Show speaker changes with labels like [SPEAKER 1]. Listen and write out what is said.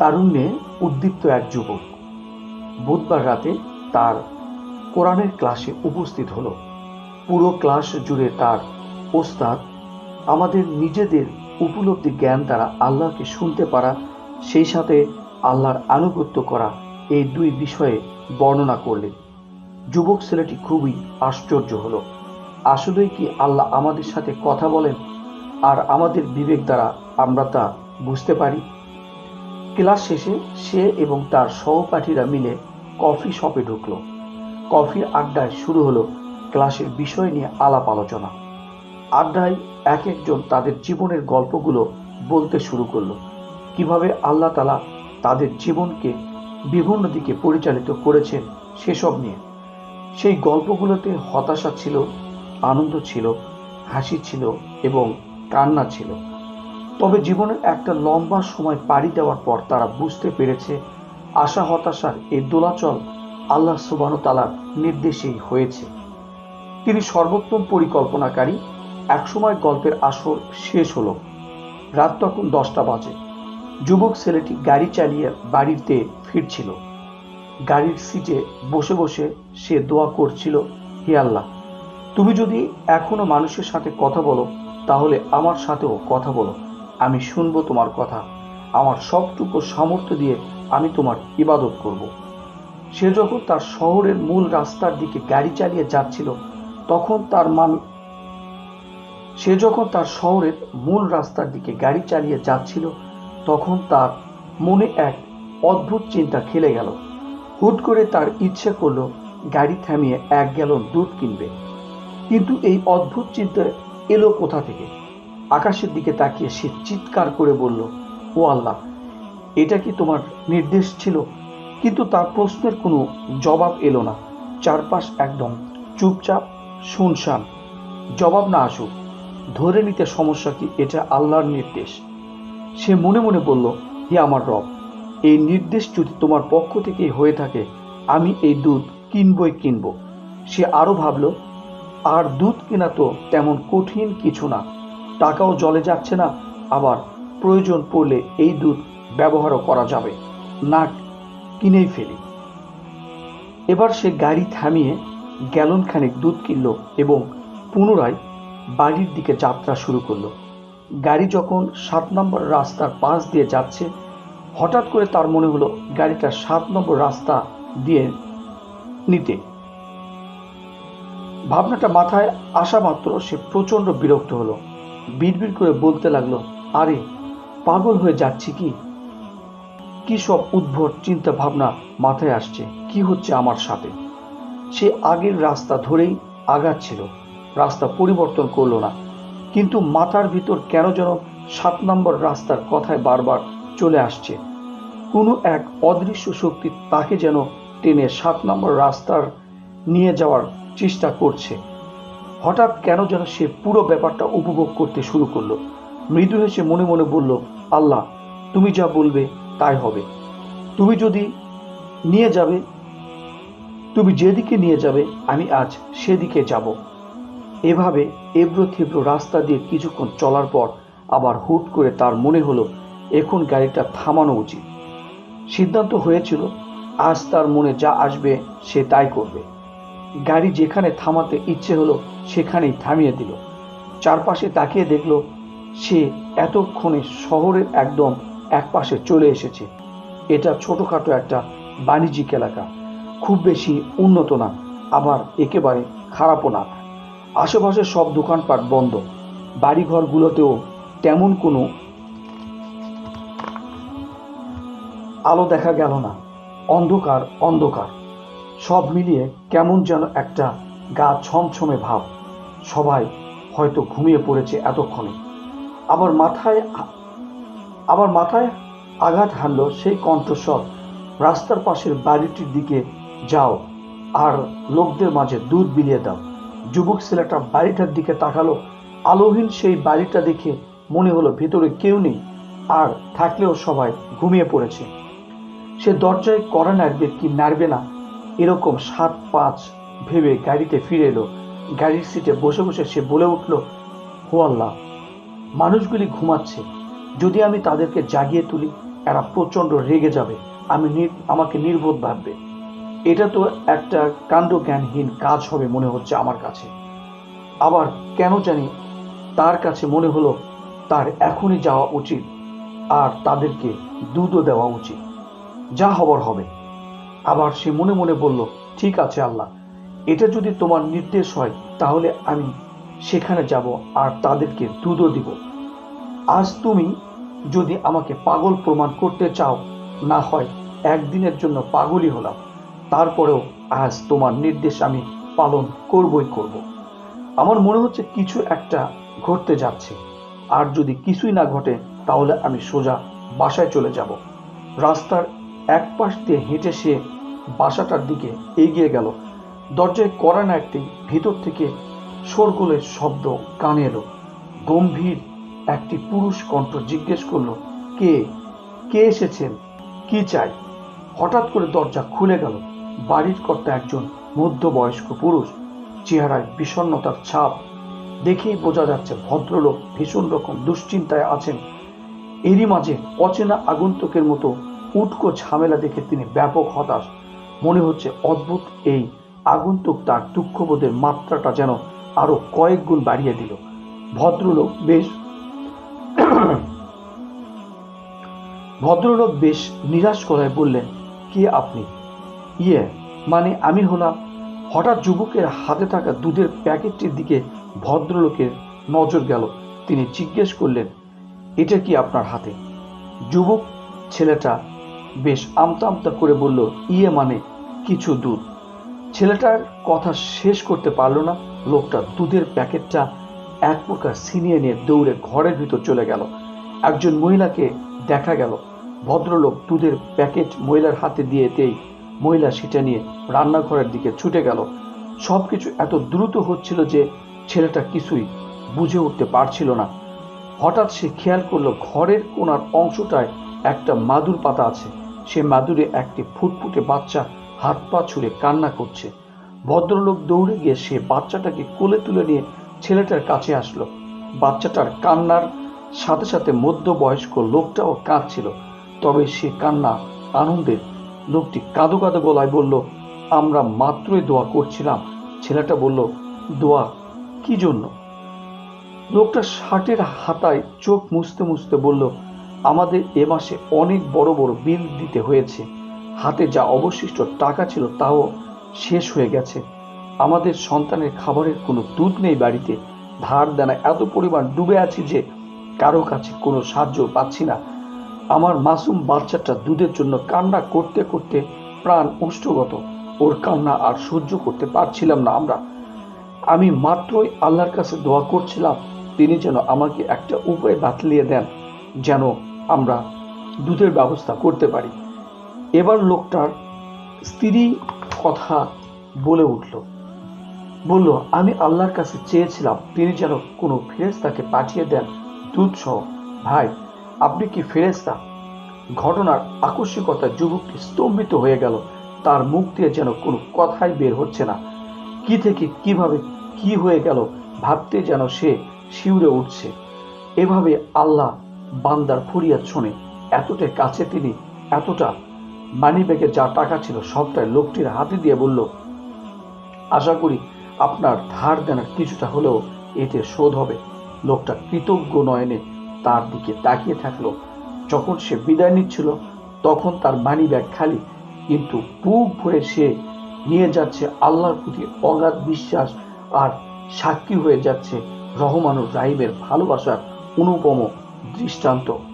[SPEAKER 1] তারুণ্যে উদ্দীপ্ত এক যুবক। বুধবার রাতে তার কোরআনের ক্লাসে উপস্থিত হলো। পুরো ক্লাস জুড়ে তার ওস্তাদ আমাদের নিজেদের উপলব্ধি জ্ঞান দ্বারা আল্লাহকে শুনতে পারা, সেই সাথে আল্লাহর আনুগত্য করা এই দুই বিষয়ে বর্ণনা করলেন। যুবক ছেলেটি খুবই আশ্চর্য হলো। আসলেই কি আল্লাহ আমাদের সাথে কথা বলেন? আর আমাদের বিবেক দ্বারা আমরা তা বুঝতে পারি? ক্লাস শেষে সে এবং তার সহপাঠীরা মিলে কফি শপে ঢুকলো। কফির আড্ডায় শুরু হলো ক্লাসের বিষয় নিয়ে আলাপ আলোচনা। আড্ডায় এক একজন তাদের জীবনের গল্পগুলো বলতে শুরু করল। কীভাবে আল্লাহ তালা তাদের জীবনকে বিভিন্ন দিকে পরিচালিত করেছেন সেসব নিয়ে। সেই গল্পগুলোতে হতাশা ছিল, আনন্দ ছিল, হাসি ছিল এবং কান্না ছিল। তবে জীবনের একটা লম্বা সময় পাড়ি দেওয়ার পর তারা বুঝতে পেরেছে, আশা হতাশার এই দোলাচল আল্লাহ সুবান তালার নির্দেশেই হয়েছে। তিনি সর্বোত্তম পরিকল্পনাকারী, একসময় গল্পের আসর শেষ হলো। রাত তখন দশটা বাজে। যুবক ছেলেটি গাড়ি চালিয়ে বাড়িতে ফিরছিল। গাড়ির সিটে বসে বসে সে দোয়া করছিল, হে আল্লাহ, তুমি যদি এখনও মানুষের সাথে কথা বলো, তাহলে আমার সাথেও কথা বলো। আমি শুনব তোমার কথা। আমার সবটুকু সামর্থ্য দিয়ে আমি তোমার ইবাদত করব। সে যখন তার শহরের মূল রাস্তার দিকে গাড়ি চালিয়ে যাচ্ছিল, তখন তার মান সে যখন তার শহরের মূল রাস্তার দিকে গাড়ি চালিয়ে যাচ্ছিল, তখন তার মনে এক অদ্ভুত চিন্তা খেলে গেল। হুট করে তার ইচ্ছে করল গাড়ি থামিয়ে এক গ্যালন দুধ কিনবে। কিন্তু এই অদ্ভুত চিন্তা এলো কোথা থেকে? আকাশের দিকে তাকিয়ে সে চিৎকার করে বলল, ও আল্লাহ, এটা কি তোমার নির্দেশ ছিল? কিন্তু তার প্রশ্নের কোনো জবাব এলো না। চারপাশ একদম চুপচাপ, শুনশান। জবাব না আসুক, ধরে নিতে সমস্যা কি এটা আল্লাহর নির্দেশ। সে মনে মনে বলল, হে আমার রব, এই নির্দেশ যদি তোমার পক্ষ থেকে হয়ে থাকে, আমি এই দুধ কিনবই কিনব। সে আরও ভাবল, আর দুধ কেনা তো তেমন কঠিন কিছু না। টাকাও জলে যাচ্ছে না। আবার প্রয়োজন পড়লে এই দুধ ব্যবহারও করা যাবে। না কিনেই ফেলি। এবার সে গাড়ি থামিয়ে গ্যালন খানিক দুধ কিনল এবং পুনরায় বাড়ির দিকে যাত্রা শুরু করল। গাড়ি যখন সাত নম্বর রাস্তার পাশ দিয়ে যাচ্ছে, হঠাৎ করে তার মনে হলো গাড়িটা সাত নম্বর রাস্তা দিয়ে নিতে। ভাবনাটা মাথায় আসা মাত্র সে প্রচণ্ড বিরক্ত হলো। বিড়বিড় করে বলতে লাগল, আরে, পাগল হয়ে যাচ্ছি কি? কি সব উদ্ভট চিন্তা ভাবনা মাথায় আসছে, কি হচ্ছে আমার সাথে? সে আগের রাস্তা ধরেই আগাচ্ছিল, রাস্তা পরিবর্তন করল না, কিন্তু মাথার ভিতর কেন যেন সাত নম্বর রাস্তার কথায় বারবার চলে আসছে। কোনো এক অদৃশ্য শক্তি তাকে যেন টেনে সাত নম্বর রাস্তার নিয়ে যাওয়ার চেষ্টা করছে। হঠাৎ কেন যেন সে পুরো ব্যাপারটা উপভোগ করতে শুরু করল। মৃদু হেসে মনে মনে বলল, আল্লাহ, তুমি যা বলবে তাই হবে। তুমি যদি নিয়ে যাবে, তুমি যেদিকে নিয়ে যাবে, আমি আজ সেদিকে যাব। এভাবে এব্রো থেব্রো রাস্তা দিয়ে কিছুক্ষণ চলার পর আবার হুট করে তার মনে হলো, এখন গাড়িটা থামানো উচিত। সিদ্ধান্ত হয়েছিল, আজ তার মনে যা আসবে সে তাই করবে। গাড়ি যেখানে থামাতে ইচ্ছে হলো, সেখানেই থামিয়ে দিল। চারপাশে তাকিয়ে দেখল, সে এতক্ষণে শহরের একদম এক পাশে চলে এসেছে। এটা ছোটোখাটো একটা বাণিজ্যিক এলাকা। খুব বেশি উন্নত না, আবার একেবারে খারাপও না। আশেপাশে সব দোকানপাট বন্ধ। বাড়িঘরগুলোতেও তেমন কোনো আলো দেখা গেল না। অন্ধকার অন্ধকার। সব মিলিয়ে কেমন যেন একটা গা ছমছমে ভাব। সবাই হয়তো ঘুমিয়ে পড়েছে এতক্ষণে। আবার মাথায় আবার মাথায় আঘাত হানলো সেই কণ্ঠস্বর। রাস্তার পাশের বাড়িটির দিকে যাও, আর লোকদের মাঝে দুধ বিলিয়ে দাও। যুবক ছেলেটা বাড়িটার দিকে তাকালো। আলোহীন সেই বাড়িটা দেখে মনে হলো ভেতরে কেউ নেই, আর থাকলেও সবাই ঘুমিয়ে পড়েছে। সে দরজায় করা নাড়বে কি নাড়বে না এরকম সাত পাঁচ ভেবে গাড়িতে ফিরে এলো। গাড়ির সিটে বসে বসে সে বলে উঠল হো আল্লাহ, মানুষগুলি ঘুমাচ্ছে। যদি আমি তাদেরকে জাগিয়ে তুলি, এরা প্রচণ্ড রেগে যাবে। আমি আমাকে নির্বোধ ভাববে। এটা তো একটা কাণ্ডজ্ঞানহীন কাজ হবে মনে হচ্ছে আমার কাছে। আবার কেন জানি তার কাছে মনে হলো, তার এখনই যাওয়া উচিত, আর তাদেরকে দুধও দেওয়া উচিত। যা হবার হবে। আবার সে মনে মনে বলল, ঠিক আছে আল্লাহ, এটা যদি তোমার নির্দেশ হয়, তাহলে আমি সেখানে যাব আর তাদেরকে দুধও দিব। আজ তুমি যদি আমাকে পাগল প্রমাণ করতে চাও, না হয় একদিনের জন্য পাগলই হলাম। তারপরেও আজ তোমার নির্দেশ আমি পালন করবই করব। আমার মনে হচ্ছে কিছু একটা ঘটতে যাচ্ছে। আর যদি কিছুই না ঘটে, তাহলে আমি সোজা বাসায় চলে যাব। রাস্তার এক পাশ দিয়ে হেঁটে সে বাসাটার দিকে এগিয়ে গেল। দরজায় করা একটি ভিতর থেকে শোরগোলের শব্দ কানে এলো। গম্ভীর একটি পুরুষ কণ্ঠ জিজ্ঞেস করল, কে? কে এসেছেন? কি চাই? হঠাৎ করে দরজা খুলে গেল। বাড়ির কর্তা একজন মধ্যবয়স্ক পুরুষ। চেহারায় বিষণ্ণতার ছাপ। দেখেই বোঝা যাচ্ছে ভদ্রলোক ভীষণ রকম দুশ্চিন্তায় আছেন। এরই মাঝে অচেনা আগন্তুকের মতো উটকো ঝামেলা দেখে তিনি ব্যাপক হতাশ। মনে হচ্ছে অদ্ভুত এই আগন্তুক তার দুঃখবোধের মাত্রাটা যেন আরও কয়েক গুণ বাড়িয়ে দিল। ভদ্রলোক বেশ ভদ্রলোক বেশ নিরাশ করায় বললেন, কে আপনি? ইয়ে মানে আমি হলাম। হঠাৎ যুবকের হাতে থাকা দুধের প্যাকেটটির দিকে ভদ্রলোকের নজর গেল। তিনি জিজ্ঞেস করলেন, এটা কি আপনার হাতে? যুবক ছেলেটা বেশ আমতা আমতা করে বলল ইয়ে মানে কিছু দুধ? ছেলেটার কথা শেষ করতে পারল না, লোকটা দুধের প্যাকেটটা এক প্রকার ছিনিয়ে নিয়ে দৌড়ে ঘরের ভিতর চলে গেল। একজন মহিলাকে দেখা গেল। ভদ্রলোক দুধের প্যাকেট মহিলার হাতে দিয়েতেই মহিলা সেটা নিয়ে রান্নাঘরের দিকে ছুটে গেল। সবকিছু এত দ্রুত হচ্ছিল যে ছেলেটা কিছুই বুঝে উঠতে পারছিল না। হঠাৎ সে খেয়াল করল, ঘরের কোনার অংশটায় একটা মাদুর পাতা আছে। সে মাদুরে একটি ফুটফুটে বাচ্চা হাত পা ছুঁড়ে কান্না করছে। ভদ্রলোক দৌড়ে গিয়ে সে বাচ্চাটাকে কোলে তুলে নিয়ে ছেলেটার কাছে আসলো। বাচ্চাটার কান্নার সাথে সাথে মধ্যবয়স্ক লোকটাও কাঁদছিল। তবে সে কান্না আনন্দের লোকটি কাঁদো কাঁদো গলায় বলল, আমরা মাত্রই দোয়া করছিলাম। ছেলেটা বলল, দোয়া কি জন্য? লোকটা শার্টের হাতায় চোখ মুছতে মুছতে বলল আমাদের এ মাসে অনেক বড় বড় বিল দিতে হয়েছে। হাতে যা অবশিষ্ট টাকা ছিল তাও শেষ হয়ে গেছে। আমাদের সন্তানের খাবারের কোনো দুধ নেই বাড়িতে। ধার দেনা এত পরিমাণ ডুবে আছি যে কারও কাছে কোনো সাহায্য পাচ্ছি না। আমার মাসুম বাচ্চাটা দুধের জন্য কান্না করতে করতে প্রাণ উষ্ঠগত ওর কান্না আর সহ্য করতে পারছিলাম না আমরা। আমি মাত্রই আল্লাহর কাছে দোয়া করছিলাম, তিনি যেন আমাকে একটা উপায় বাতলিয়ে দেন, যেন আমরা দুধের ব্যবস্থা করতে পারি। এবার লোকটার স্ত্রী কথা বলে উঠল। বলল, আমি আল্লাহর কাছে চেয়েছিলাম, তিনি যেন কোনো ফেরেস্তাকে পাঠিয়ে দেন দুধ সহ ভাই, আপনি কি ফেরেস্তা ঘটনার আকস্মিকতা যুবকটি স্তম্ভিত হয়ে গেল। তার মুখ দিয়ে যেন কোনো কথাই বের হচ্ছে না। কি থেকে কীভাবে কি হয়ে গেল ভাবতে যেন সে শিউরে উঠছে। এভাবে আল্লাহ বান্দার ফরিয়াদ শোনে এতটা কাছে তিনি, এতটা মানি ব্যাগে যা টাকা ছিল সবটাই লোকটির হাতে দিয়ে বলল, আশা করি আপনার ধার দেনার কিছুটা হলেও এতে শোধ হবে। লোকটা কৃতজ্ঞ নয়নে তার দিকে তাকিয়ে থাকল। যখন সে বিদায় নিচ্ছিল, তখন তার মানি ব্যাগ খালি, কিন্তু বুক ভরে সে নিয়ে যাচ্ছে আল্লাহর প্রতি অগাধ বিশ্বাস আর সাক্ষী হয়ে যাচ্ছে রহমানুর রাহিমের ভালোবাসার অনুপম 実施ちゃんと。